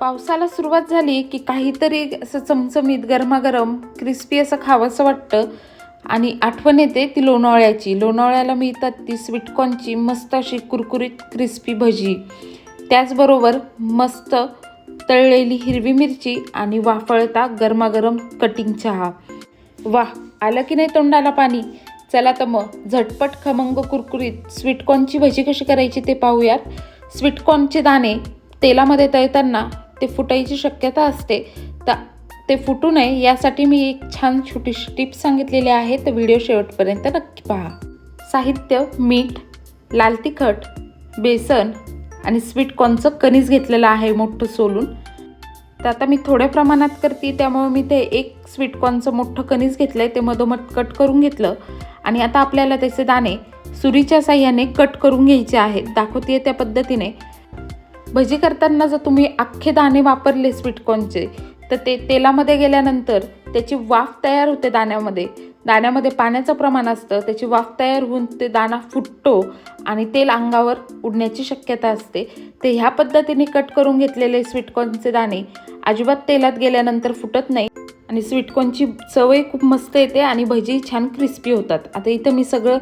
पावसाला सुरुवात झाली की काहीतरी असं चमचमीत गरमागरम क्रिस्पी असं खावंसं वाटतं. आणि आठवण येते ती लोणावळ्याची. लोणावळ्याला मिळतात ती स्वीटकॉर्नची मस्त अशी कुरकुरीत क्रिस्पी भजी. त्याचबरोबर मस्त तळलेली हिरवी मिरची आणि वाफळता गरमागरम कटिंग चहा. वा आलं की नाही तोंडाला पाणी? चला तर मग झटपट खमंग कुरकुरीत स्वीटकॉर्नची भजी कशी करायची ते पाहूयात. स्वीटकॉर्नचे दाणे तेलामध्ये तळताना ते फुटायची शक्यता असते. तर ते फुटू नये यासाठी मी एक छान छोटीशी टिप सांगितलेली आहे तर व्हिडिओ शेवटपर्यंत नक्की पहा. साहित्य मीठ लाल तिखट बेसन आणि स्वीटकॉर्नचं कणीस घेतलेलं आहे मोठं सोलून. तर आता मी थोड्या प्रमाणात करते त्यामुळे मी ते एक स्वीटकॉर्नचं मोठं कणीस घेतलं आहे ते मधोमध कट करून घेतलं. आणि आता आपल्याला त्याचे दाणे सुरीच्या साह्याने कट करून घ्यायचे आहेत. दाखवते त्या पद्धतीने. भजी करताना जर तुम्ही अख्खे दाणे वापरले स्वीटकॉर्नचे तर ते तेलामध्ये गेल्यानंतर त्याची वाफ तयार होते दाण्यामध्ये. दाण्यामध्ये पाण्याचं प्रमाण असतं त्याची वाफ तयार होऊन ते दाणा फुटतो आणि तेल अंगावर उडण्याची शक्यता असते. ते ह्या पद्धतीने कट करून घेतलेले स्वीटकॉर्नचे दाणे अजिबात तेलात गेल्यानंतर फुटत नाही आणि स्वीटकॉर्नची चवही खूप मस्त येते आणि भजी छान क्रिस्पी होतात. आता इथं मी सगळं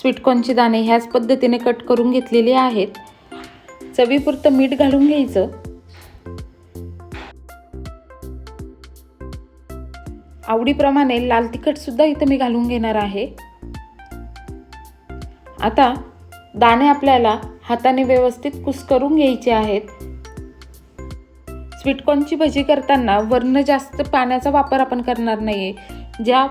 स्वीटकॉर्नचे दाणे ह्याच पद्धतीने कट करून घेतलेले आहेत. चवीपुरतं मीठ घालून घ्यायचं. आवडीप्रमाणे लाल तिखट सुद्धा इथं मी घालून घेणार आहे. आता दाणे आपल्याला हाताने व्यवस्थित कुस्करून घ्यायचे आहेत. स्वीटकॉर्नची भजी करताना वर्ण जास्त पाण्याचा वापर आपण करणार नाही आहे ज्या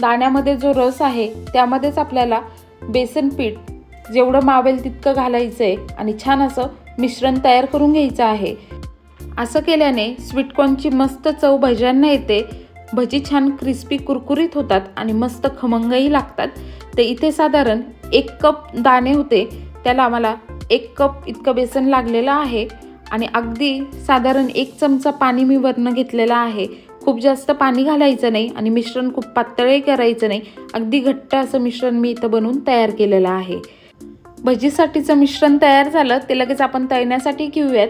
दाण्यामध्ये जो रस आहे त्यामध्येच आपल्याला बेसन पीठ जेवढं मावेल तितकं घालायचं आहे आणि छान असं मिश्रण तयार करून घ्यायचं आहे. असं केल्याने स्वीटकॉर्नची मस्त चव भज्यांना येते. भजी छान क्रिस्पी कुरकुरीत होतात आणि मस्त खमंगही लागतात. तर इथे साधारण एक कप दाणे होते. त्याला आम्हाला एक कप इतकं बेसन लागलेलं आहे आणि अगदी साधारण एक चमचा पाणी मी वरनं घेतलेलं आहे. खूप जास्त पाणी घालायचं नाही आणि मिश्रण खूप पातळही करायचं नाही. अगदी घट्ट असं मिश्रण मी इथं बनवून तयार केलेलं आहे. भजीसाठीचं मिश्रण तयार झालं ते लगेच आपण तळण्यासाठी घेऊयात.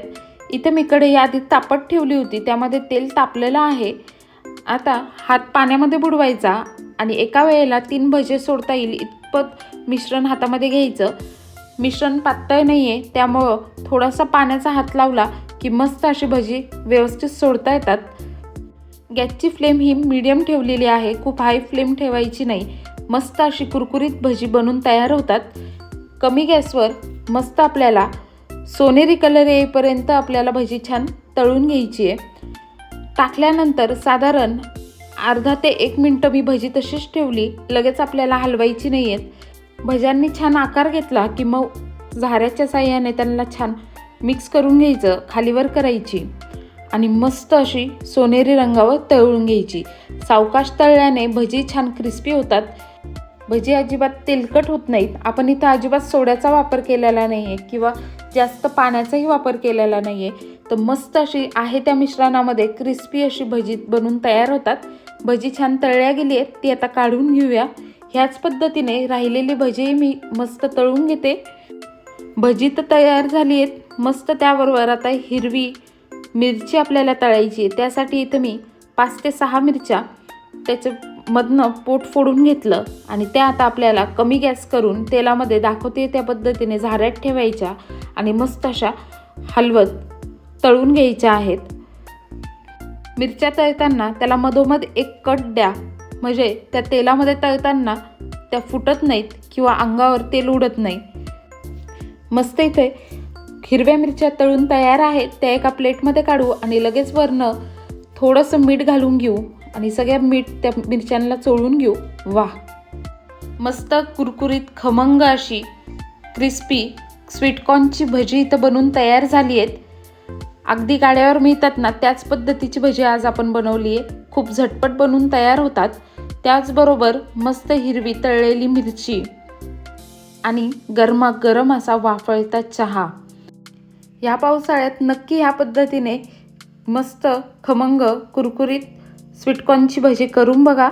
इथे मी कडे आधी तापट ठेवली होती त्यामध्ये तेल तापलेलं आहे. आता हात पाण्यामध्ये बुडवायचा आणि एका वेळेला तीन भजे सोडता येईल इतपत मिश्रण हातामध्ये घ्यायचं. मिश्रण पातळ नाही आहे त्यामुळं थोडासा पाण्याचा हात लावला की मस्त अशी भजी व्यवस्थित सोडता येतात. गॅसची फ्लेम ही मीडियम ठेवलेली आहे खूप हाय फ्लेम ठेवायची नाही. मस्त अशी कुरकुरीत भजी बनून तयार होतात. कमी गॅसवर मस्त आपल्याला सोनेरी कलर येईपर्यंत आपल्याला भजी छान तळून घ्यायची आहे. टाकल्यानंतर साधारण अर्धा ते एक मिनटं मी भजी तशीच ठेवली लगेच आपल्याला हलवायची नाही आहेत. भज्यांनी छान आकार घेतला की मग झाऱ्याच्या साह्याने त्यांना छान मिक्स करून घ्यायचं खालीवर करायची आणि मस्त अशी सोनेरी रंगावर तळून घ्यायची. सावकाश तळल्याने भजी छान क्रिस्पी होतात. भजी अजिबात तेलकट होत नाहीत. आपण इथं अजिबात सोड्याचा वापर केलेला नाही आहे किंवा जास्त पाण्याचाही वापर केलेला नाही आहे तर मस्त अशी आहे त्या मिश्रणामध्ये क्रिस्पी अशी भजी बनून तयार होतात. भजी छान तळल्या गेली आहेत ती आता काढून घेऊया. ह्याच पद्धतीने राहिलेली भजी मी मस्त तळून घेते. भजी तर तयार झाली आहेत मस्त त्याबरोबर आता हिरवी मिरची आपल्याला तळायची आहे. त्यासाठी इथं मी पाच ते सहा मिरच्या त्याचं मधनं पोट फोडून घेतलं आणि त्या आता आपल्याला कमी गॅस करून तेलामध्ये दाखवते त्या पद्धतीने झाऱ्यात ठेवायच्या आणि मस्त अशा हलवत तळून घ्यायच्या आहेत. मिरच्या तळताना त्याला मधोमध एक कट द्या. म्हणजे त्या तेलामध्ये तळताना त्या फुटत नाहीत किंवा अंगावर तेल उडत नाही. मस्त इथे हिरव्या मिरच्या तळून तयार आहेत. त्या एका प्लेटमध्ये काढू आणि लगेच वरनं थोडंसं मीठ घालून घेऊ. आणि सगळ्या मीठ त्या मिरच्यांना चोळून घेऊ. वा. मस्त कुरकुरीत खमंग अशी क्रिस्पी स्वीटकॉर्नची भजी इथं बनवून तयार झाली आहेत. अगदी गाड्यावर मिळतात ना त्याच पद्धतीची भजी आज आपण बनवली आहे. खूप झटपट बनवून तयार होतात. त्याचबरोबर मस्त हिरवी तळलेली मिरची आणि गरमागरम असा वाफळता चहा. ह्या पावसाळ्यात नक्की ह्या पद्धतीने मस्त खमंग कुरकुरीत स्वीटकॉर्नची भजी करून बघा.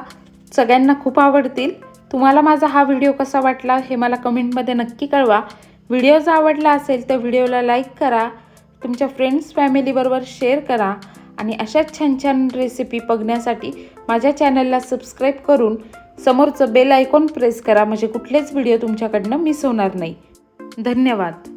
सगळ्यांना खूप आवडतील. तुम्हाला माझा हा व्हिडिओ कसा वाटला हे मला कमेंटमध्ये नक्की कळवा. व्हिडिओ जर आवडला असेल तर व्हिडिओला लाईक करा. तुमच्या फ्रेंड्स फॅमिलीबरोबर शेअर करा. आणि अशाच छान छान रेसिपी बघण्यासाठी माझ्या चॅनलला सबस्क्राईब करून समोरचं बेल आयकॉन प्रेस करा. म्हणजे कुठलेच व्हिडिओ तुमच्याकडनं मिस होणार नाही. धन्यवाद.